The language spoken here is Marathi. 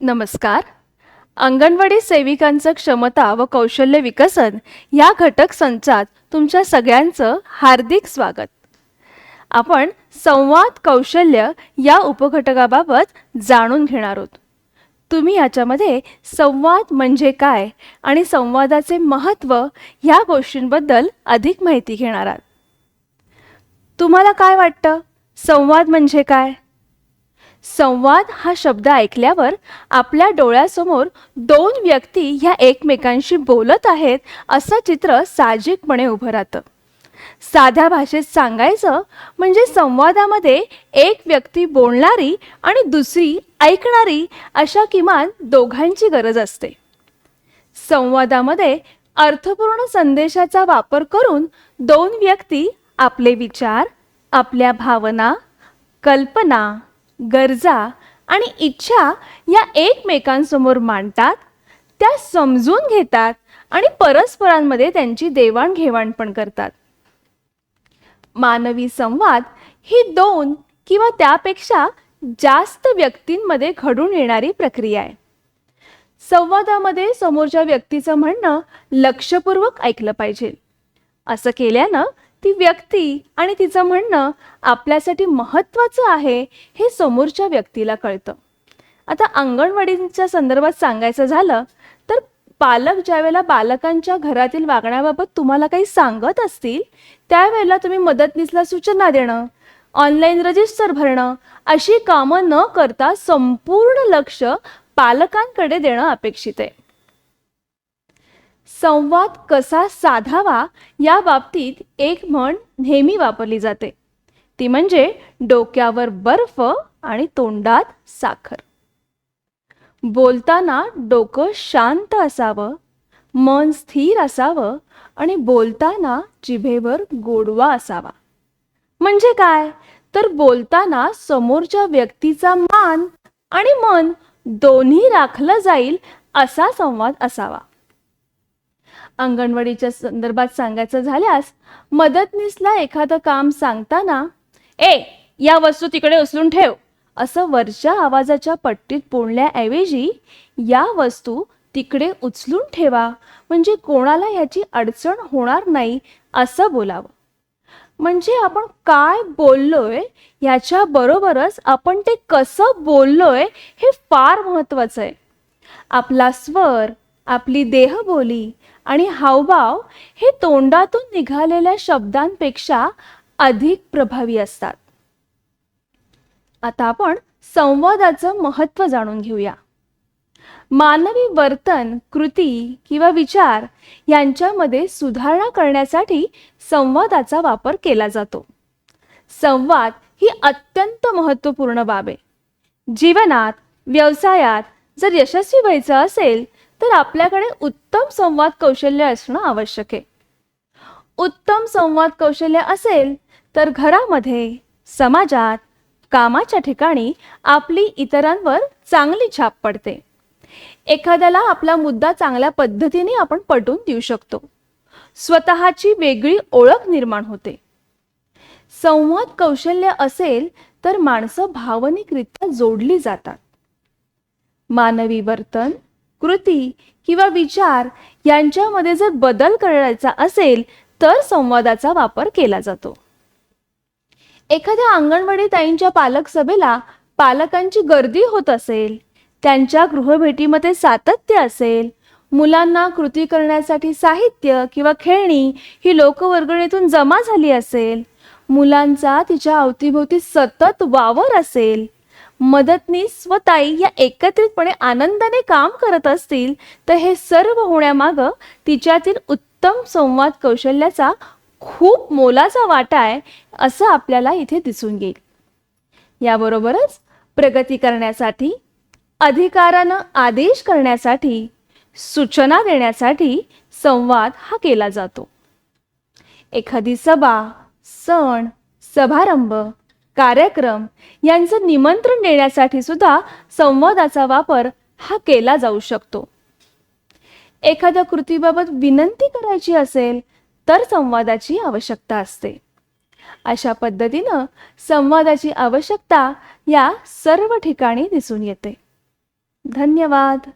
नमस्कार. अंगणवाडी सेविकांचं क्षमता व कौशल्य विकसन या घटक संचात तुमच्या सगळ्यांचं हार्दिक स्वागत. आपण संवाद कौशल्य या उपघटकाबाबत जाणून घेणार आहोत. तुम्ही याच्यामध्ये संवाद म्हणजे काय आणि संवादाचे महत्त्व ह्या गोष्टींबद्दल अधिक माहिती घेणार आहात. तुम्हाला काय वाटतं? संवाद म्हणजे काय? संवाद हा शब्द ऐकल्यावर आपल्या डोळ्यासमोर दोन व्यक्ती ह्या एकमेकांशी बोलत आहेत असं चित्र साहजिकपणे उभं राहतं. साध्या भाषेत सांगायचं म्हणजे संवादामध्ये एक व्यक्ती बोलणारी आणि दुसरी ऐकणारी अशा किमान दोघांची गरज असते. संवादामध्ये अर्थपूर्ण संदेशाचा वापर करून दोन व्यक्ती आपले विचार आपल्या भावना कल्पना गरजा आणि इच्छा या एकमेकांसमोर मांडतात त्या समजून घेतात आणि परस्परांमध्ये त्यांची देवाणघेवाण पण करतात. मानवी संवाद ही दोन किंवा त्यापेक्षा जास्त व्यक्तींमध्ये घडून येणारी प्रक्रिया आहे. संवादामध्ये समोरच्या व्यक्तीचं म्हणणं लक्षपूर्वक ऐकलं पाहिजे. असं केल्यानं ती व्यक्ती आणि तिचं म्हणणं आपल्यासाठी महत्त्वाचं आहे हे समोरच्या व्यक्तीला कळतं. आता अंगणवाडींच्या संदर्भात सांगायचं झालं तर पालक ज्यावेळेला बालकांच्या घरातील वागण्याबाबत तुम्हाला काही सांगत असतील त्यावेळेला तुम्ही मदतनीसला सूचना देणं ऑनलाईन रजिस्टर भरणं अशी कामं न करता संपूर्ण लक्ष पालकांकडे देणं अपेक्षित आहे. संवाद कसा साधावा या बाबतीत एक म्हण नेहमी वापरली जाते. ती म्हणजे डोक्यावर बर्फ आणि तोंडात साखर. बोलताना डोकं शांत असावं मन स्थिर असावं आणि बोलताना जिभेवर गोडवा असावा. म्हणजे काय? तर बोलताना समोरच्या व्यक्तीचा मान आणि मन दोन्ही राखलं जाईल असा संवाद असावा. अंगणवाडीच्या संदर्भात सांगायचं झाल्यास मदतनीसला एखादं काम सांगताना ए या वस्तू तिकडे उचलून ठेव. असं वरच्या आवाजाच्या पट्टीत बोलण्याऐवजी या वस्तू तिकडे उचलून ठेवा. म्हणजे कोणाला याची अडचण होणार नाही असं बोलावं. म्हणजे आपण काय बोललोय याच्या बरोबरच आपण ते कसं बोललोय हे फार महत्वाचं आहे. आपला स्वर आपली देहबोली आणि हावभाव हे तोंडातून निघालेल्या शब्दांपेक्षा अधिक प्रभावी असतात. आता आपण संवादाचं महत्त्व जाणून घेऊया. मानवी वर्तन कृती किंवा विचार यांच्यामध्ये सुधारणा करण्यासाठी संवादाचा वापर केला जातो. संवाद ही अत्यंत महत्त्वपूर्ण बाब आहे. जीवनात व्यवसायात जर यशस्वी व्हायचं असेल तर आपल्याकडे उत्तम संवाद कौशल्य असणं आवश्यक आहे. उत्तम संवाद कौशल्य असेल तर घरामध्ये समाजात कामाच्या ठिकाणी आपली इतरांवर चांगली छाप पडते. एखाद्याला आपला मुद्दा चांगल्या पद्धतीने आपण पटवून देऊ शकतो. स्वतःची वेगळी ओळख निर्माण होते. संवाद कौशल्य असेल तर माणसं भावनिकरित्या जोडली जातात. मानवी वर्तन कृती किंवा विचार यांच्यामध्ये जर बदल करायचा असेल तर संवादाचा वापर केला जातो. एखाद्या अंगणवाडी ताईंच्या पालक सभेला पालकांची गर्दी होत असेल त्यांच्या गृहभेटीमध्ये सातत्य असेल मुलांना कृती करण्यासाठी साहित्य किंवा खेळणी ही लोकवर्गणीतून जमा झाली असेल मुलांचा तिच्या अवतीभोवती सतत वावर असेल मदतनीस व ताई या एकत्रितपणे आनंदाने काम करत असतील तर हे सर्व होण्यामागं तिच्यातील उत्तम संवाद कौशल्याचा खूप मोलाचा वाटा आहे असं आपल्याला इथे दिसून येईल. याबरोबरच प्रगती करण्यासाठी अधिकारानं आदेश करण्यासाठी सूचना देण्यासाठी संवाद हा केला जातो. एखादी सभा सण समारंभ कार्यक्रम यांचं निमंत्रण देण्यासाठी सुद्धा संवादाचा वापर हा केला जाऊ शकतो. एखाद्या कृतीबाबत विनंती करायची असेल तर संवादाची आवश्यकता असते. अशा पद्धतीनं संवादाची आवश्यकता या सर्व ठिकाणी दिसून येते. धन्यवाद.